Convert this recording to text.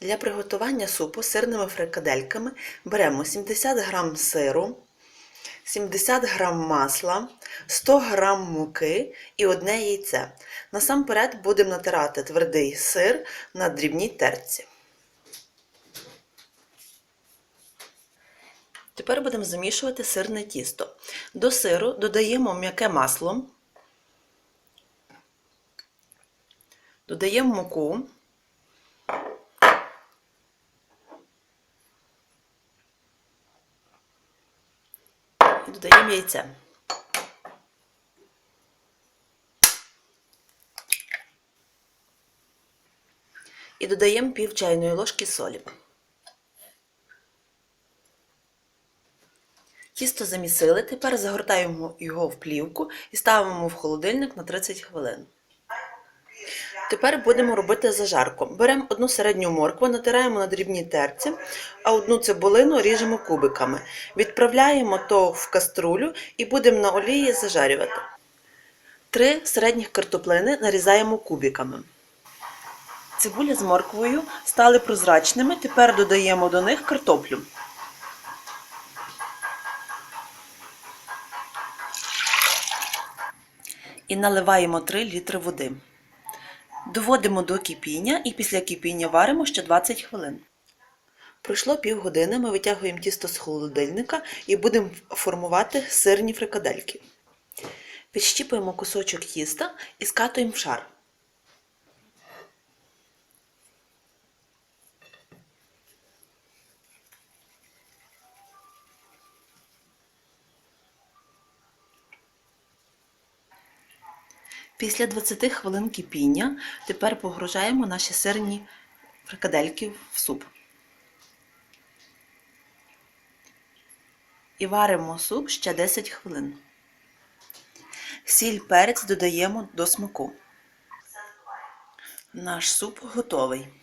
Для приготування супу сирними фрикадельками беремо 70 г сиру, 70 г масла, 100 г муки і одне яйце. Насамперед будемо натирати твердий сир на дрібній терці. Тепер будемо замішувати сирне тісто. До сиру додаємо м'яке масло, додаємо муку. І додаємо яйце. І додаємо пів чайної ложки солі. Тісто замісили, тепер загортаємо його в плівку і ставимо в холодильник на 30 хвилин. Тепер будемо робити зажарку. Беремо одну середню моркву, натираємо на дрібній терці, а одну цибулину ріжемо кубиками. Відправляємо то в каструлю і будемо на олії зажарювати. Три середніх картоплини нарізаємо кубиками. Цибуля з морквою стали прозрачними, тепер додаємо до них картоплю. І наливаємо 3 літри води. Доводимо до кипіння і після кипіння варимо ще 20 хвилин. Пройшло півгодини, ми витягуємо тісто з холодильника і будемо формувати сирні фрикадельки. Підщіпуємо кусочок тіста і скатуємо в шар. Після 20 хвилин кипіння тепер погружаємо наші сирні фрикадельки в суп. І варимо суп ще 10 хвилин. Сіль перець додаємо до смаку. Наш суп готовий.